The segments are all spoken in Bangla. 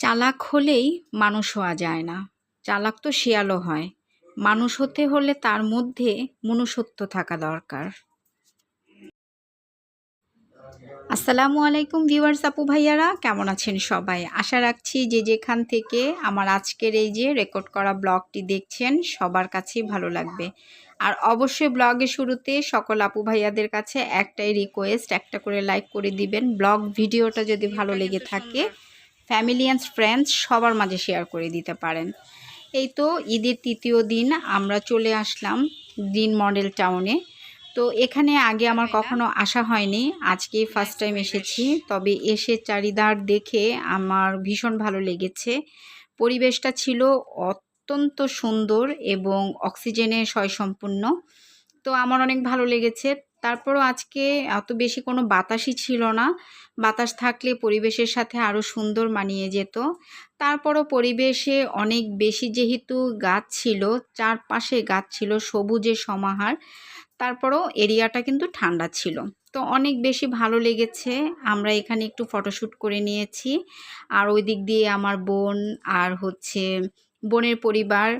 চালাক হলেই মানুষ হওয়া যায় না। চালাক তো শিয়ালও হয়। মানুষ হতে হলে তার মধ্যে মনুষ্যত্ব থাকা দরকার। আসসালামু আলাইকুম ভিউয়ার্স আপু ভাইয়ারা, কেমন আছেন সবাই? আশা রাখছি যে যেখান থেকে আমার আজকের এই যে রেকর্ড করা ব্লগটি দেখছেন, সবার কাছেই ভালো লাগবে। আর অবশ্যই ব্লগের শুরুতে সকল আপু ভাইয়াদের কাছে একটাই রিকোয়েস্ট একটা করে লাইক করে দিবেন। ব্লগ ভিডিওটা যদি ভালো লেগে থাকে ফ্যামিলি অ্যান্ড ফ্রেন্ডস সবার মাঝে শেয়ার করে দিতে পারেন। এই তো ঈদের তৃতীয় দিন, আমরা চলে আসলাম গ্রিন মডেল টাউনে তো এখানে আগে আমার কখনো আসা হয়নি, আজকে ফার্স্ট টাইম এসেছি। তবে এসে চারিদার দেখে আমার ভীষণ ভালো লেগেছে। পরিবেশটা ছিল অত্যন্ত সুন্দর এবং অক্সিজেনে সম্পূর্ণ তো আমার অনেক ভালো লেগেছে। তারপরও আজকে এত বেশি কোনো বাতাসই ছিল না। বাতাস থাকলে পরিবেশের সাথে আরও সুন্দর মানিয়ে যেত। তারপরও পরিবেশে অনেক বেশি যেহেতু গাছ ছিল, চারপাশে গাছ ছিল সবুজে সমাহার, তারপরও এরিয়াটা কিন্তু ঠান্ডা ছিল। তো অনেক বেশি ভালো লেগেছে। আমরা এখানে একটু ফটোশ্যুট করে নিয়েছি। আর ওই দিক দিয়ে আমার বোন আর হচ্ছে বোনের পরিবার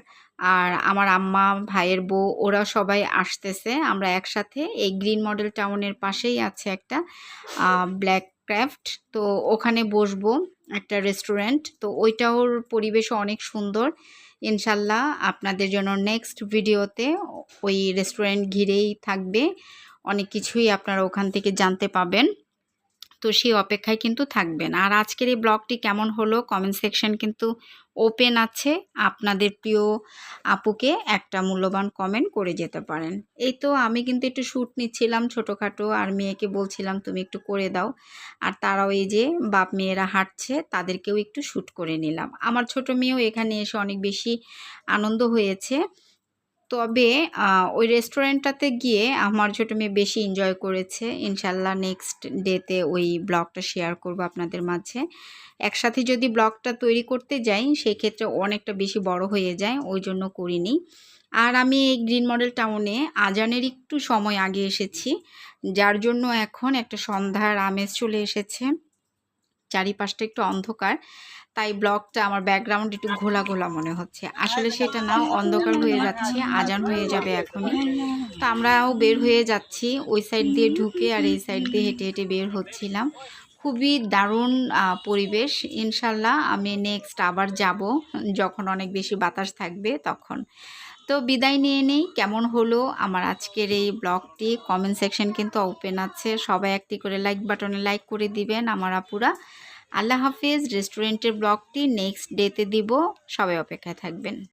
আর আমার আম্মা, ভাইয়ের বউ, ওরা সবাই আসতেছে। আমরা একসাথে এই গ্রিন মডেল টাউনের পাশেই আছে একটা ব্ল্যাক ক্রাফট তো ওখানে বসবো, একটা রেস্টুরেন্ট। তো ওইটাওর পরিবেশও অনেক সুন্দর। ইনশাল্লাহ আপনাদের জন্য নেক্সট ভিডিওতে ওই রেস্টুরেন্ট ঘিরেই থাকবে। অনেক কিছুই আপনারা ওখান থেকে জানতে পাবেন। তো সেই অপেক্ষায় কিন্তু থাকবেন। আর আজকের এই ব্লগটি কেমন হলো কমেন্ট সেকশন কিন্তু ওপেন আছে। আপনাদের প্রিয় আপুকে একটা মূল্যবান কমেন্ট করে যেতে পারেন। এই তো আমি কিন্তু একটু শ্যুট নিচ্ছিলাম ছোটোখাটো আর মেয়েকে বলছিলাম, তুমি একটু করে দাও। আর তারাও এই যে বাপ মেয়েরা হাঁটছে, তাদেরকেও একটু শ্যুট করে নিলাম। আমার ছোট মেয়েও এখানে এসে অনেক বেশি আনন্দ হয়েছে। তবে ওই রেস্টুরেন্টটাতে গিয়ে আমার ছোটো মেয়ে বেশি এনজয় করেছে। ইনশাল্লাহ নেক্সট ডেতে ওই ব্লগটা শেয়ার করব আপনাদের মাঝে। একসাথে যদি ব্লগটা তৈরি করতে যাই সেই ক্ষেত্রে অনেকটা বেশি বড় হয়ে যায়, ওই জন্য করিনি। আর আমি এই গ্রিন মডেল টাউনে আজানের একটু সময় আগে এসেছি, যার জন্য এখন একটা সন্ধ্যার আমেজ চলে এসেছে। চারিপাশটা একটু অন্ধকার। তাই ব্লগটা আমার ব্যাকগ্রাউন্ড একটু ঘোলা ঘোলা মনে হচ্ছে। আসলে সেটা না, অন্ধকার হয়ে যাচ্ছে, আজান হয়ে যাবে এখনই। তো আমরাও বের হয়ে যাচ্ছি, ওই সাইড দিয়ে ঢুকে আর এই সাইড দিয়ে হেঁটে হেঁটে বের হচ্ছিলাম। খুবই দারুণ পরিবেশ, ইনশাল্লাহ। আমি নেক্সট আবার যাব, যখন অনেক বেশি বাতাস থাকবে, তখন। তো বিদায় নিয়ে নেই। কেমন হলো আমার আজকের এই ব্লগটি? কমেন্ট সেকশন কিন্তু ওপেন আছে। সবাই একটি করে লাইক বাটনে লাইক করে দিবেন আমার আপুরা। আল্লাহ হাফিজ। রেস্টুরেন্টের ব্লগটি নেক্সট ডেতে দিব। সবাই অপেক্ষায় থাকবেন।